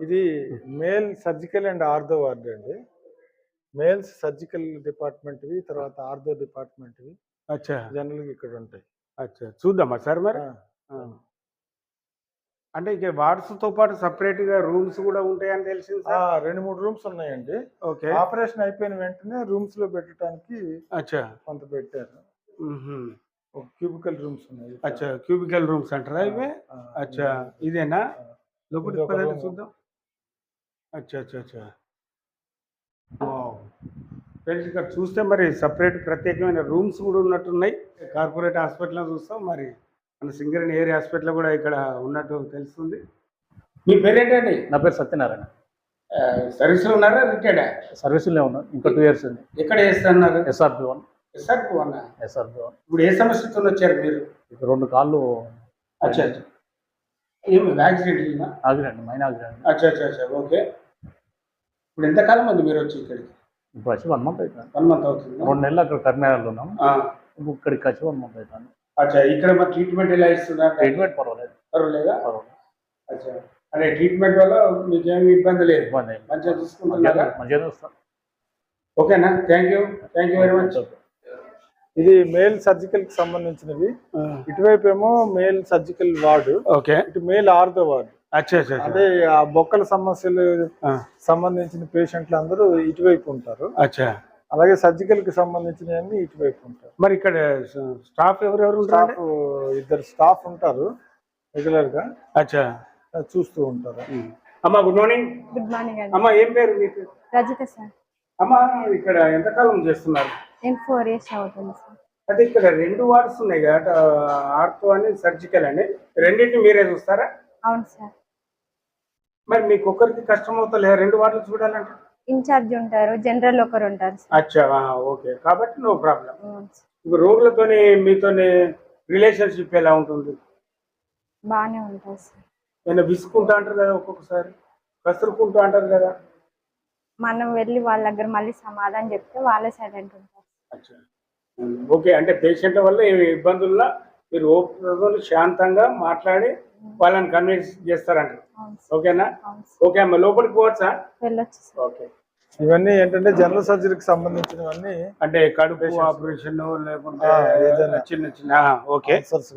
ఇది male surgical and ortho ward అండి. Males surgical డిపార్ట్మెంట్వి తర్వాత ఆర్థో డిపార్ట్మెంట్వి అచ్చా. జనరల్గా ఇక్కడ ఉంటాయి. అచ్చా. చూద్దామా సార్ మరి. అంటే ఇక వార్డ్స్తో పాటు సపరేట్గా రూమ్స్ కూడా ఉంటాయని తెలిసింది రెండు మూడు రూమ్స్ ఉన్నాయండి. ఓకే. ఆపరేషన్ అయిపోయిన వెంటనే రూమ్స్లో పెట్టడానికి అచ్చా. కొంత పెట్టారు. ఒక క్యూబికల్ రూమ్స్ ఉన్నాయి. అచ్చా. క్యూబికల్ రూమ్స్ అంటారా ఇవే? అచ్చా. ఇదేనా? room. చూద్దాం. అచ్చా అచ్చా అచ్చా. ఫ్రెండ్స్ ఇక్కడ చూస్తే మరి సపరేట్ ప్రత్యేకమైన రూమ్స్ కూడా ఉన్నట్టున్నాయి. కార్పొరేట్ హాస్పిటల్లో చూస్తాం. మరి మన సింగరేణి ఏరియా హాస్పిటల్ కూడా ఇక్కడ ఉన్నట్టు తెలుస్తుంది. మీ పేరేంటండి? నా పేరు సత్యనారాయణ. సర్వీస్లో ఉన్నారా? రిటైర్డా? సర్వీసులో ఉన్నాను ఇంకా టూ ఇయర్స్ ఉంది. ఎక్కడ చేస్తున్నారు? SRP one. ఎస్ఆర్పి అన్న ఎస్ఆర్పి వన్. ఇప్పుడు ఏ సమస్యతో వచ్చారు మీరు? ఇక రెండు కాళ్ళు అచ్చా అచ్చా. ఏమి యాక్సిడెంట్ ఆగిరండి మైన్ ఆగిరండి. అచ్చా అచ్చా అచ్చా. ఓకే. ఇప్పుడు ఎంతకాలం అండి మీరు వచ్చి ఇక్కడికి? ఇప్పుడు వచ్చి వన్ మంత్ అవుతుంది. వన్ మంత్ అవుతుంది? రెండు నెలలు అక్కడ కర్నాటకలో ఉన్నాం ఇప్పుడు ఇక్కడికి వచ్చి వన్ మంత్ అవుతుంది. అచ్చా ఇక్కడ మరి ట్రీట్మెంట్ ఎలా ఇస్తున్నారు? ట్రీట్మెంట్ పర్వాలేదు. పర్వాలేదా? పర్వాలేదు. అచ్చా అదే ట్రీట్మెంట్ వల్ల మీకేమి ఇబ్బంది లేదు? ఇబ్బంది. మంచిగా చూసుకుంటున్నారా? మంచిగా వస్తాం. ఓకేనా? Thank you thank you very much ఇది మేల్ సర్జికల్కి సంబంధించినవి ఇటువైపు ఏమో మేల్ సర్జికల్ వార్డు. ఓకే. ఇటు మేల్ ఆర్థో వార్డు. అంటే ఆ బొక్కల సమస్యలు సంబంధించిన పేషెంట్లు అందరూ ఇటువైపు ఉంటారు. అచ్చా. అలాగే సర్జికల్కి సంబంధించినవన్నీ ఇటువైపు ఉంటారు. మరి ఇక్కడ స్టాఫ్ ఎవరెవరు ఉంటారు స్టాఫ్ ఇద్దరు స్టాఫ్ ఉంటారు రెగ్యులర్గా చూస్తూ ఉంటారు. అమ్మా గుడ్ మార్నింగ్. గుడ్ మార్నింగ్ అమ్మా ఏం పేరు మీకు? రజిత సార్. అమ్మా ఇక్కడ ఎంతకాలం చేస్తున్నారు? నేను ఫోర్ ఇయర్స్ అవుతుంది సార్. అంటే ఇక్కడ రెండు వార్డ్స్ ఉన్నాయి కదా ఆర్థో అని సర్జికల్ అని రెండింటిని మీరే చూస్తారా? అవును సార్. మరి మీకు ఒక్కరికి కష్టం అవుతలే రెండు వార్డులు చూడాలంటే? ఇన్ఛార్జ్ ఉంటారు జనరల్ ఒకరు ఉంటారు సార్. అచ్చా ఓకే. కాబట్టి నో ప్రాబ్లం. అవును సార్. ఇప్పుడు రోగులతోని మీతోని రిలేషన్షిప్ ఎలా ఉంటుంది? బాగానే ఉంటారు సార్. ఏమైనా విసుకుంటా అంటారు కదా ఒక్కొక్కసారి? కసురుకుంటూ అంటారు కదా? మనం వెళ్ళి వాళ్ళ దగ్గర మళ్ళీ సమాధానం చెప్తే వాళ్ళే సైలెంట్ ఉంటారు. అచ్చా. ఓకే. అంటే పేషెంట్ల వల్ల ఏమి ఇబ్బందుల్లో మీరు ఓపికతో శాంతంగా మాట్లాడి వాళ్ళని కన్విన్స్ చేస్తారంట. ఓకేనా? ఓకే అమ్మ లోపలికి పోవచ్చా? ఓకే. ఇవన్నీ ఏంటంటే జనరల్ సర్జరీకి సంబంధించినవన్నీ అంటే కడుపు ఆపరేషన్ లేకుంటే ఏదైనా. చిన్న చిన్న ఆ, ఓకే.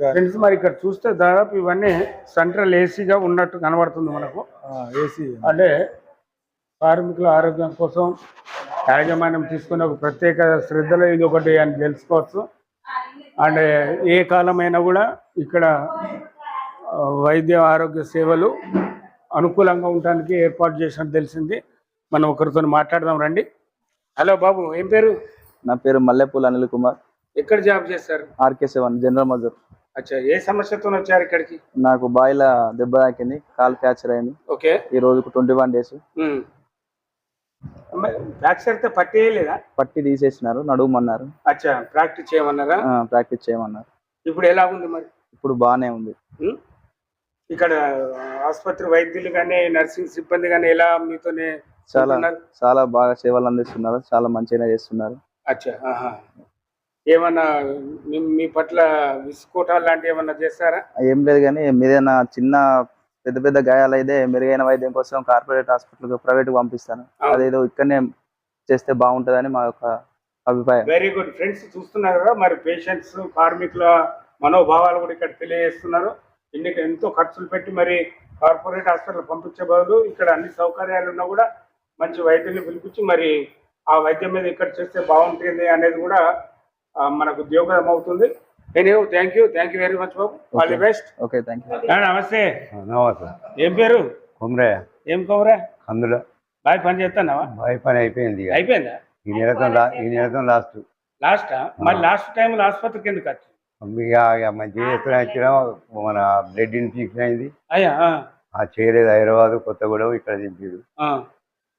ఫ్రెండ్స్ మరి ఇక్కడ చూస్తే దాదాపు ఇవన్నీ సెంట్రల్ ఏసీగా ఉన్నట్టు కనబడుతుంది మనకు. ఏసీ అంటే కార్మికుల ఆరోగ్యం కోసం యాజమాన్యం తీసుకునే ఒక ప్రత్యేక శ్రద్ధలో ఇది ఒకటి అని తెలుసుకోవచ్చు. అండ్ ఏ కాలమైనా కూడా ఇక్కడ వైద్య ఆరోగ్య సేవలు అనుకూలంగా ఉండడానికి ఏర్పాటు చేసినట్టు తెలిసింది. మనం ఒకరితో మాట్లాడదాం రండి. హలో బాబు ఏం పేరు? నా పేరు మల్లెపూల అనిల్ కుమార్. ఎక్కడ జాబ్ చేస్తారు ఆర్కే సెవెన్ జనరల్ మజూర్. అచ్చా ఏ సమస్యతో వచ్చారు ఇక్కడికి? నాకు బాయిల దెబ్బ తాకింది కాల్ ఫ్రాక్చర్ అయింది. ఓకే. ఈ రోజుకు ట్వంటీ వన్ డేస్. ఫ్రాక్చర్ అయితే పట్టేయలేదా? పట్టి తీసేసినారు నడుమన్నారు అచ్చా ప్రాక్టీస్ చేయమన్నారా? ప్రాక్టీస్ చేయమన్నారు. ఇప్పుడు ఎలా ఉంది మరి? ఇప్పుడు బాగానే ఉంది? ఇక్కడ ఆసుపత్రి వైద్యులు కానీ నర్సింగ్ సిబ్బంది కానీ ఎలా మీతోనే చాలా? చాలా బాగా సేవలు అందిస్తున్నారు. చాలా మంచిగా చేస్తున్నారు. అచ్చా ఆహా. ఏమన్నా మీ- మీ పట్ల విసుకోటాలు లాంటివి ఏమన్నా చేస్తారా? ఏం లేదు కానీ మీదైనా చిన్న పెద్ద పెద్ద గాయాలు అయితే మెరుగైన వైద్యం కోసం కార్పొరేట్ హాస్పిటల్ ప్రైవేట్ పంపిస్తాను. అవును. అదేదో ఇక్కడనే చేస్తే బాగుంటుందని మా యొక్క అభిప్రాయం. వెరీ గుడ్ ఫ్రెండ్స్ చూస్తున్నారు కదా మరి పేషెంట్స్ కార్మికుల మనోభావాలు కూడా ఇక్కడ తెలియజేస్తున్నారు. ఇన్ని ఎంతో ఖర్చులు పెట్టి మరి కార్పొరేట్ హాస్పిటల్ పంపించే బదులు ఇక్కడ అన్ని సౌకర్యాలు ఉన్నా కూడా మంచి వైద్యుని పిలిపించి మరి ఆ వైద్యం మీద ఇక్కడ చేస్తే బాగుంటుంది అనేది కూడా మనకు ఉద్యోగం అవుతుంది. Any thank you thank you very much Babu. All the best okay thank you నమస్తే. నమస్తే. ఏం పేరు? కుమ్రే. ఏం కవరా అందులో బాగా పని చేస్తున్నావా? బాయ్ పని అయిపోయింది. అయిపోయిందా? ఈ నెలతో లా- ఈ నెలతో లాస్ట్. లాస్ట్? మళ్ళీ లాస్ట్ టైం ఆసుపత్రికి ఎందుకు వచ్చి ఎక్కడ వచ్చినా మన బ్లడ్ ఇన్ఫెక్షన్ అయింది ఆ, చేయలేదు హైదరాబాద్ కొత్తగూడెం ఇక్కడ దింపారు. ఆ,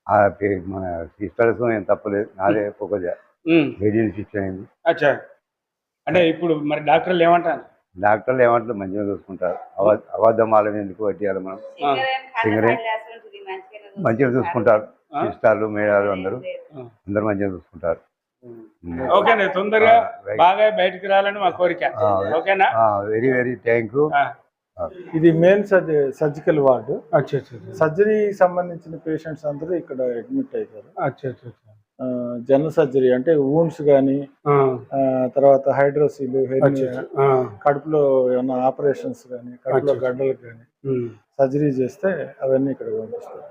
ఆ పే- మన సిస్టర్స్ ఏం తప్పలేదు నాదే ఒక. బ్లడ్ ఇన్ఫెక్షన్ అయింది. అచ్చా. అంటే ఇప్పుడు మరి డాక్టర్లు ఏమంటారు? డాక్టర్లు ఏమంటారు మంచిగా చూసుకుంటారు. అవ అబద్ధం వాళ్ళని ఎందుకు పట్టియాలి మనం? సింగరే మంచిగా చూసుకుంటారు? సిస్టర్లు మేడాలు అందరూ. అందరూ మంచిగా చూసుకుంటారు. ఓకేనా? తొందరగా. బాగా బయటికి రావాలని మా కోరిక. ఆ, ఓకేనా? Very very thank you. ఇది మెయిన్ సర్జికల్ వార్డు. సర్జరీ సంబంధించిన పేషెంట్స్ అందరూ ఇక్కడ అడ్మిట్ అవుతారు. జనరల్ సర్జరీ అంటే వూన్స్ కానీ ఆ, తర్వాత హైడ్రోసిల్ కడుపులో ఏమైనా ఆపరేషన్స్ కానీ కడుపులో. గడ్డలకు కానీ. సర్జరీ చేస్తే అవన్నీ ఇక్కడ పంపిస్తారు.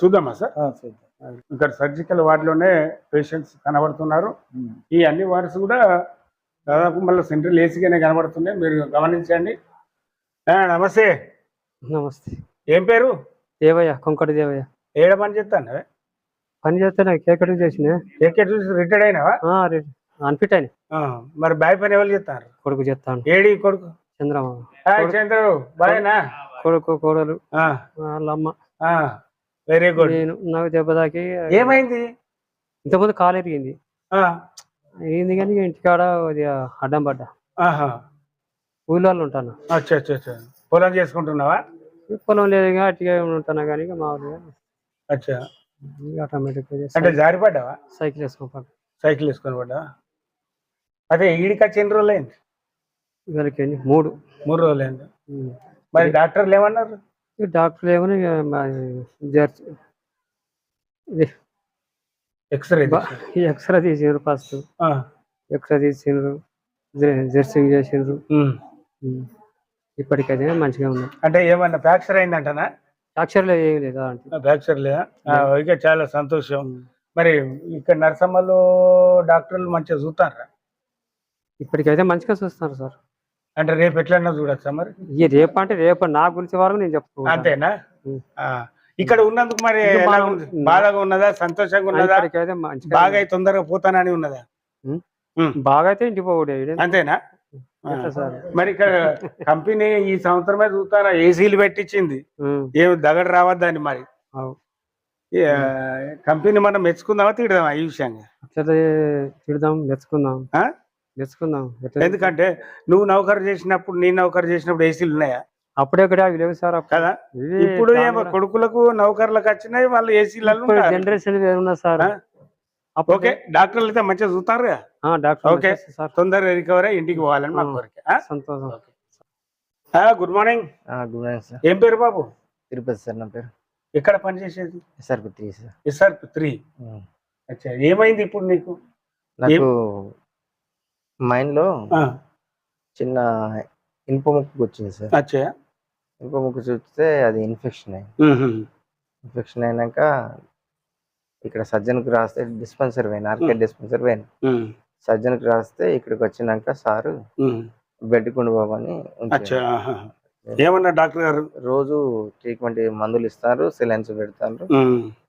చూద్దామా సార్? చూద్దాం. ఇక్కడ సర్జికల్ వార్డులోనే పేషెంట్స్ కనబడుతున్నారు. ఈ అన్ని వార్డ్స్ కూడా దాదాపు మళ్ళీ సెంట్రల్ ఏసీగానే కనబడుతున్నాయి. మీరు గమనించండి. నమస్తే. నమస్తే. ఏం పేరు? దేవయ్య కొంకటి దేవయ్య. ఏడ పని చేస్తాను పని చేస్తే నాకు కేకటి చేసిన ఎక్కడ చూసి రిటైర్డ్ అయినావా? అన్ఫిట్ అయిన. ఆ, మరి బాయ్ పని ఎవరు చేస్తారు? కొడుకు చేస్తాను ఏడి కొడుకు? చంద్రమ్మ హాయ్ చంద్రు బాయ్నా కొడుకు కోడలు వాళ్ళ అమ్మ. Very good. నేను నాకు దెబ్బ తాకి ఏమైంది? ఇంతకుముందు కాలు ఎరిగింది. ఆ, అయింది కానీ ఇంటికాడ అది అడ్డం పడ్డా. ఆహా. ఊళ్ళో ఉంటాను. పొలం చేసుకుంటున్నావా? పొలం లేదు అట్టిగా ఉంటాను కానీ మామూలుగా. అచ్చా. ఆటోమేటిక్గా అంటే జారి పడ్డావా? సైకిల్ వేసుకొని పడ్డా. సైకిల్ వేసుకొని పడ్డావా? అదే ఈడికి వచ్చి ఎన్ని రోజులు అయింది వీళ్ళకి మూడు. మూడు రోజులు అయింది. మరి డాక్టర్లు ఏమన్నారు? డాక్టర్లు ఏమని ఎక్స్రే ఎక్స్రే తీసిండ్రు ఫస్ట్. ఎక్స్రే తీసిండ్రు జె- జెర్సింగ్ చేసిండ్రు. ఇప్పటికైతే మంచిగా ఉంది అంటే ఏమన్నా ఫ్రాక్చర్ అయిందంటనా? అక్షరాలు ఏం లేదు అంటే ఫ్రాక్చర్ లేదా? చాలా సంతోషం. మరి ఇక్కడ నర్సమ్మలు డాక్టర్లు మంచిగా చూస్తారా? ఇప్పటికైతే మంచిగా చూస్తున్నారు సార్. అంటే రేపు ఎట్లన్నా చూడొచ్చా మరి? ఈ రేపు అంటే రేపు నా గురించి వరకు నేను చెప్పుకుంటాను అంతేనా? ఇక్కడ ఉన్నందుకు మరి. బాధగా ఉన్నదా? సంతోషంగా ఉన్నదా? బాగా తొందరగా పోతానని ఉన్నదా? బాగా అయితే ఇంటికి పోవుడే అంతేనా? మరి ఇక్కడ కంపెనీ ఈ సంవత్సరమే చూస్తారా? ఏసీలు పెట్టించింది. ఏమి దగడ రావద్దని మరి. కంపెనీ మనం మెచ్చుకుందామా తిడదామా ఈ విషయంగా? తిడదాం మెచ్చుకుందాం. ఎట్లా ఎందుకంటే నువ్వు నౌకరు చేసినప్పుడు నీ నౌకరు చేసినప్పుడు ఏసీలు ఉన్నాయా? అప్పుడే కూడా అవి లేవు సార్. కదా? ఇప్పుడు ఏమో కూడా- కొడుకులకు నౌకర్లకు వచ్చినాయి వాళ్ళు ఏసీలలో ఇప్పుడు జనరేషన్ వేరున్నా సార్. ఓకే డాక్టర్లు అయితే మంచిగా చూస్తారు కదా? ఓకే. తొందరగా రికవర్ అయ్యి ఇంటికి పోవాలని మా. కోరిక? సంతోషం. ఆ, good morning good morning sir ఏం పేరు బాబు? తిరుపతి సార్ నా పేరు. ఎక్కడ పని చేసేది? SRP three sir SR three అచ్చా ఏమైంది ఇప్పుడు నీకు? నాకు మైండ్లో ఆ, చిన్న ఇనుప ముక్కు వచ్చింది సార్ అచ్చా ఇనుప ముక్కు చూస్తే అది ఇన్ఫెక్షన్ అయింది. ఇన్ఫెక్షన్ అయినాక ఇక్కడ సర్జన్కి రాస్తే డిస్పెన్సర్ పోయినా ఆర్కే డిస్పెన్సర్ పోయినా. సర్జన్కి రాస్తే ఇక్కడికి వచ్చినాక సారు. బెడ్ కుండు బాబు అని. ఏమన్నా డాక్టర్ గారు రోజు ట్రీట్మెంట్ మందులు ఇస్తారు సిలైన్స్ పెడతారు.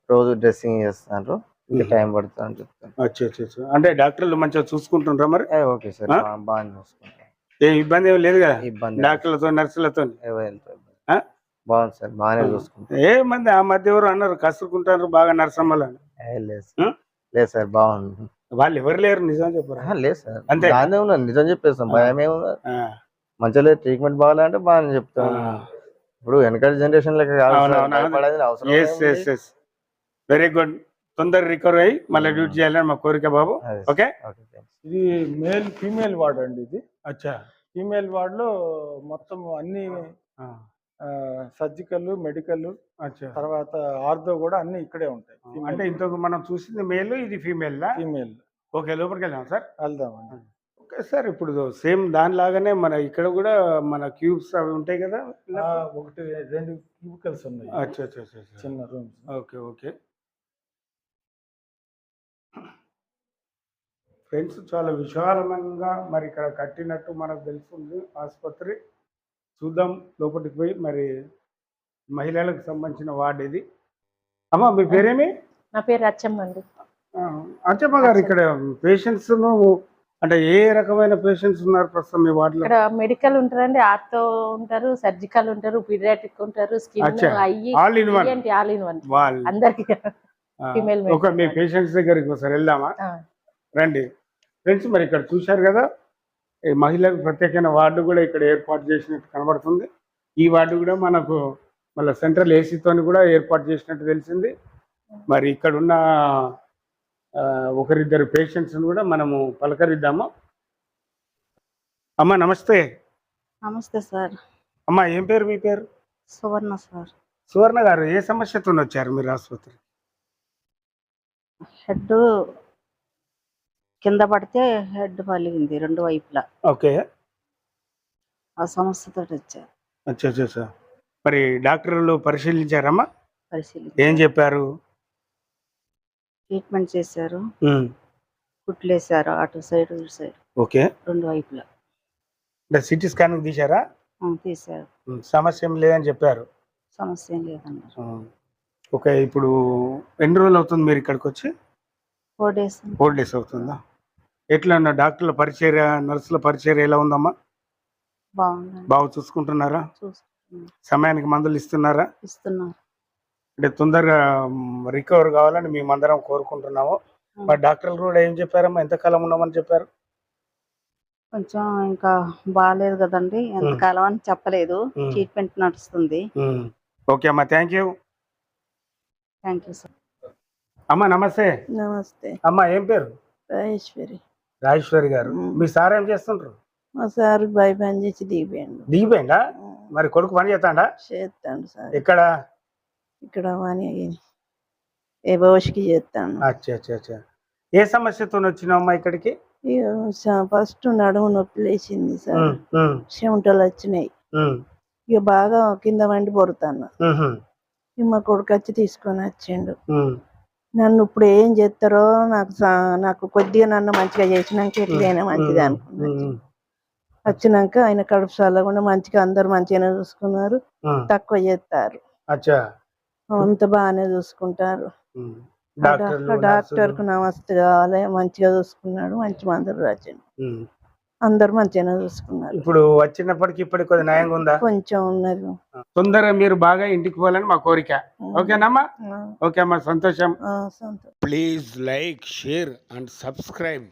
రోజు డ్రెస్సింగ్ చేస్తారు ఇంకా. టైం పడుతుంది అని చెప్తాను. అచ్చా అచ్చా అచ్చా. అంటే డాక్టర్లు మంచిగా చూసుకుంటుండ్రా మరి? ఏ, ఓకే సార్. ఆ? బా- బాగానే చూసుకుంటాం ఏ ఇబ్బంది ఏమి లేదు కదా? ఇబ్బంది డాక్టర్లతో నర్సులతో ఆ? బాగుంది సార్. బాగానే. చూసుకుంటాం ఏ మంది ఆ మధ్య ఎవరు అన్నారు? కసురుకుంటారు బాగా నర్సమ్మలు అని. ఏ, లేదు ఆ? సార్. లేదు సార్ బాగుంది. వాళ్ళు ఎవరు లేరు నిజం చెప్పరా? ఆహా, లేదు సార్. అంతే. బాగానే ఉన్నారు. నిజం చెప్పేస్తాం. భయం ఏముంది ఆ, మంచిగా లేదు. ట్రీట్మెంట్ బాగాలంటే బాగానే చెప్తాం. ఆ. ఇప్పుడు వెనకటి జనరేషన్ లెక్క కాదు అవును, సార్, అవును, అవును. భయపడాల్సిన అవసరం ఎస్ ఏముంది? ఎస్ ఎస్ వెరీ గుడ్ తొందర రికవర్ అయ్యి మళ్ళీ డ్యూటీ చేయాలని మా కోరిక బాబు. ఓకే. ఇది మేల్ ఫీమేల్ వార్డ్ అండి ఇది. అచ్చా. ఫీమేల్ వార్డులో మొత్తం అన్ని ఆ, సర్జికల్ మెడికల్ అచ్చా. తర్వాత ఆర్థో కూడా అన్ని ఇక్కడే ఉంటాయి. అంటే ఇంతకు మనం చూసింది మేల్ ఇది ఫీమేల్ ఫీమేల్. ఓకే లోపలికి వెళ్దాం సార్? వెళ్దామండి. ఓకే సార్ ఇప్పుడు సేమ్ దానిలాగానే మన ఇక్కడ కూడా మన క్యూబ్స్ అవి ఉంటాయి కదా? ఒకటి రెండు క్యూబికల్స్ ఉన్నాయి. అచ్చా అచ్చా. చిన్న రూమ్స్. Okay okay. ఫ్రెండ్స్ చాలా విశాలంగా మరి ఇక్కడ కట్టినట్టు మనకు తెలుస్తుంది ఆసుపత్రి చూద్దాం లోపలికి పోయి మరి మహిళలకు సంబంధించిన వార్డు ఇది. అమ్మ మీ పేరేమి? నా పేరు అచ్చమ్మ అండి. అచ్చమ్మ గారు ఇక్కడ పేషెంట్స్ అంటే ఏ రకమైన పేషెంట్స్ ఉన్నారు ప్రస్తుతం మీ వార్డులో? ఇక్కడ మెడికల్ ఉంటారండి ఆర్థో ఉంటారు సర్జికల్ ఉంటారు పీడియాట్రిక్ ఉంటారు స్కిన్. అయ్యి ఆల్ ఇన్ వన్ ఏంటి ఆల్ ఇన్ వన్ వాళ్ళు అందరికి ఒక మీ. పేషెంట్స్ దగ్గరికి ఒకసారి వెళ్దామా? రండి. ఫ్రెండ్స్ మరి ఇక్కడ చూశారు కదా ఈ మహిళలకు ప్రత్యేకమైన వార్డు కూడా ఇక్కడ ఏర్పాటు చేసినట్టు కనబడుతుంది. ఈ వార్డు కూడా మనకు మళ్ళీ సెంట్రల్ ఏసీతో కూడా ఏర్పాటు చేసినట్టు తెలిసింది. మరి ఇక్కడ ఉన్న ఒకరిద్దరు పేషెంట్స్ కూడా మనము పలకరిద్దాము. అమ్మ నమస్తే. నమస్తే సార్. అమ్మా ఏం పేరు మీ పేరు? సువర్ణ సార్. సువర్ణ గారు ఏ సమస్యతో వచ్చారు మీరు ఆసుపత్రి? హెడ్ కింద పడితే హెడ్ పలిగింది రెండు వైపులా. ఓకే. ఆ సమస్యతో వచ్చారు అచ్చా అచ్చా, మరి డాక్టర్లు పరిశీలించారమ్మా? పరిశీలి ఏం చెప్పారు? ట్రీట్మెంట్ చేశారు. కుట్లేశారు అటు సైడ్ ఇటు సైడ్. ఓకే. రెండు వైపులా. అంటే సిటీ స్కానింగ్ తీశారా? తీశారు. సమస్య ఏం లేదని చెప్పారు. సమస్య ఏం లేదన్నారు. ఓకే ఇప్పుడు ఎన్ని రోజులు అవుతుంది మీరు ఇక్కడికి వచ్చి? Four days. ఫోర్ డేస్ అవుతుందా? ఎట్లా అన్న డాక్టర్ల పరిచర్య నర్సుల పరిచర్య ఎలా ఉందమ్మా? బాగా చూసుకుంటున్నారా? సమయానికి మందులు ఇస్తున్నారా? ఇస్తున్నారు. అంటే తొందరగా రికవర్ కావాలని మేము అందరం కోరుకుంటున్నాము మరి డాక్టర్లు కూడా ఏం చెప్పారమ్మా? ఎంతకాలం ఉన్నామని చెప్పారు? కొంచెం ఇంకా బాగాలేదు కదండి. ఎంతకాలం అని చెప్పలేదు. ట్రీట్మెంట్ నడుస్తుంది. ఓకే అమ్మా thank you. Thank you sir. అమ్మా నమస్తే. నమస్తే. అమ్మా ఏం పేరు? రాజేశ్వరి. రాజేశ్వరి గారు. మీ సార్ ఏం చేస్తుంటారు మా సార్ బై పని చేసి దిగిపోయాడు దిగిపోయిందా మరి కొడుకు పని చేస్తాడా? చేస్తాడు సార్. ఎక్కడ? ఇక్కడ వాని ఏ భవిష్కి చేస్తాను అచ్చా అచ్చా అచ్చా. ఏ సమస్యతో వచ్చినావమ్మా ఇక్కడికి? ఫస్ట్ నడుము నొప్పి లేచింది సార్. చెమటలు వచ్చినాయి. ఇక బాగా కింద వండి పొరుతాను. మా కొడుకు వచ్చి తీసుకొని వచ్చిండు. నన్ను ఇప్పుడు ఏం చేస్తారో నాకు నాకు కొద్దిగా నన్ను మంచిగా చేసినాక ఎట్లయినా మంచిది అనుకున్నాను. ఉమ్, వచ్చినాక ఆయన కడుపు చల్లకుండా మంచిగా అందరు మంచిగానే చూసుకున్నారు. తక్కువ చేస్తారు. అంత బాగానే చూసుకుంటారు. డాక్టర్కు నమస్తే కావాలి మంచిగా చూసుకున్నాడు మంచి మందులు. ఉమ్. అందరు మంచిగానే చూసుకున్నారు. ఇప్పుడు వచ్చినప్పటికి ఇప్పటికి కొద్ది న్యాయంగా ఉందా? కొంచెం ఉన్నది. తొందరగా మీరు బాగా ఇంటికి పోవాలని మా కోరిక. ఓకేనమ్మా? ఓకే అమ్మా సంతోషం. Please like share and subscribe.